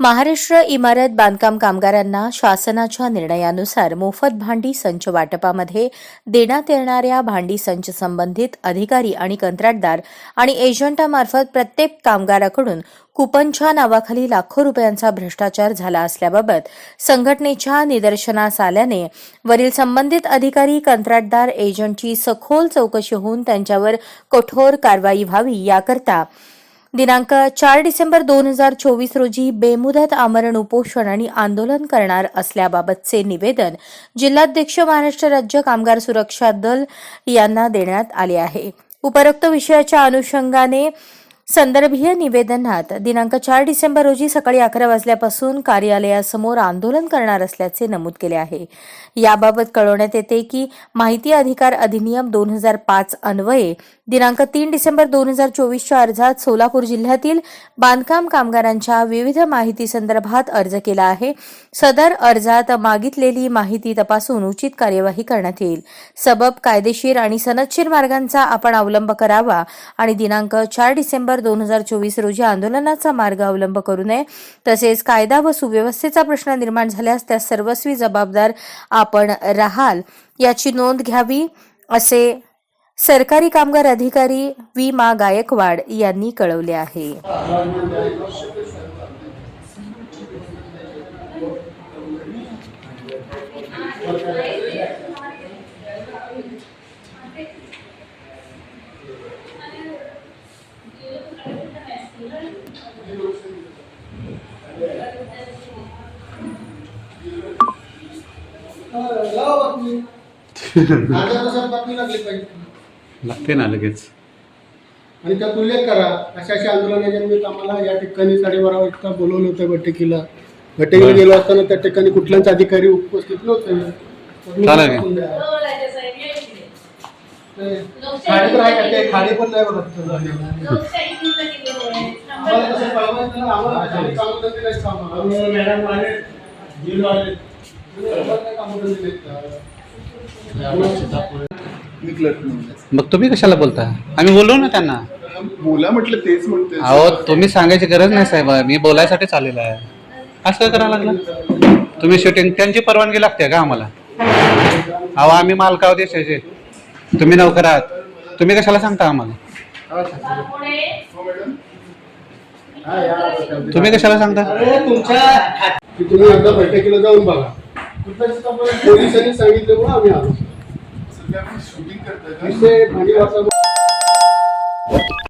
Maharashtra इमारत बांधकाम कामगारांना शासनाच्या निर्णयानुसार मोफत भांडी संच वाटपामध्ये देण्यात येणाऱ्या भांडी संच संबंधित अधिकारी आणि कंत्राटदार आणि एजंटामार्फत प्रत्येक कामगाराकडून कुपनच्या नावाखाली लाखो रुपयांचा भ्रष्टाचार झाला असल्याबाबत संघटनेच्या निदर्शनास आल्याने वरील संबंधित अधिकारी कंत्राटदार एजंटची सखोल चौकशी होऊन त्यांच्यावर कठोर कारवाई व्हावी याकरता दिनांक चार डिसेंबर दोन हजार चोवीस रोजी बेमुदत आमरण उपोषण आणि आंदोलन करणार असल्याबाबतचे निवेदन जिल्हाध्यक्ष महाराष्ट्र राज्य कामगार सुरक्षा दल यांना देण्यात आले आहे. उपरोक्त विषयाच्या अनुषंगाने संदर्भीय निवेदनात दिनांक चार डिसेंबर रोजी सकाळी अकरा वाजल्यापासून कार्यालयासमोर आंदोलन करणार असल्याचे नमूद केले आहे. याबाबत कळवण्यात येते की माहिती अधिकार अधिनियम दोन हजार पाच अन्वये दिनांक तीन डिसेंबर दोन हजार चोवीसच्या अर्जात सोलापूर जिल्ह्यातील बांधकाम कामगारांच्या विविध माहिती संदर्भात अर्ज केला आहे. सदर अर्जात मागितलेली माहिती तपासून उचित कार्यवाही करण्यात येईल. सबब कायदेशीर आणि सनदशीर मार्गांचा आपण अवलंब करावा आणि दिनांक चार डिसेंबर दोन हजार चोवीस रोजी आंदोलनाचा मार्ग अवलंब करू नये. तसेच कायदा व सुव्यवस्थेचा प्रश्न निर्माण झाल्यास त्या सर्वस्वी जबाबदार आपण राहाल. याची नोंद घ्यावी असे सरकारी कामगार अधिकारी वी मा गायकवाड यांनी कळवले आहे. अर्ध्या तासात बातमी लागली पाहिजे. लागते ना लगेच आणि त्यात उल्लेख करा अशा अशा आंदोलनाच्या निमित्त आम्हाला या ठिकाणी साडेबारा वाजता बोलवलं होतं बैठकीला बैठकीला गेलो असताना त्या ठिकाणी कुठल्याच अधिकारी उपस्थित नव्हते चालेल. खाडी तर आहे का? ते खाडी पण नाही बघत आम्हाला तसं कळवायचं ना, आम्हाला खाली कामधंदे नाहीत का आम्हाला? मॅडम आले, जिल्हा आले. आम्हाला काय कामधंदे नाहीत का? मी क्लर्क म्हणून मग तुम्ही कशाला बोलता? आम्ही बोललो ना त्यांना. बोला म्हटलं तेच म्हणते अहो तुम्ही सांगायची गरज नाही साहेब. मी बोलायसाठीच आलेला आहे. असं का करायला लागलं? तुम्ही शूटिंग त्यांची परवानगी लागते का आम्हाला? अहो आम्ही मालकाव देशाचे. तुम्ही नौकर आहात. तुम्ही कशाला सांगता आम्हाला? तुम्ही कशाला सांगता? तुमच्या तुम्ही एकदा बैठकीला जाऊन बघा. पोलिसांनी सांगितलं म्हणून आम्ही आलो. शूटिंग करता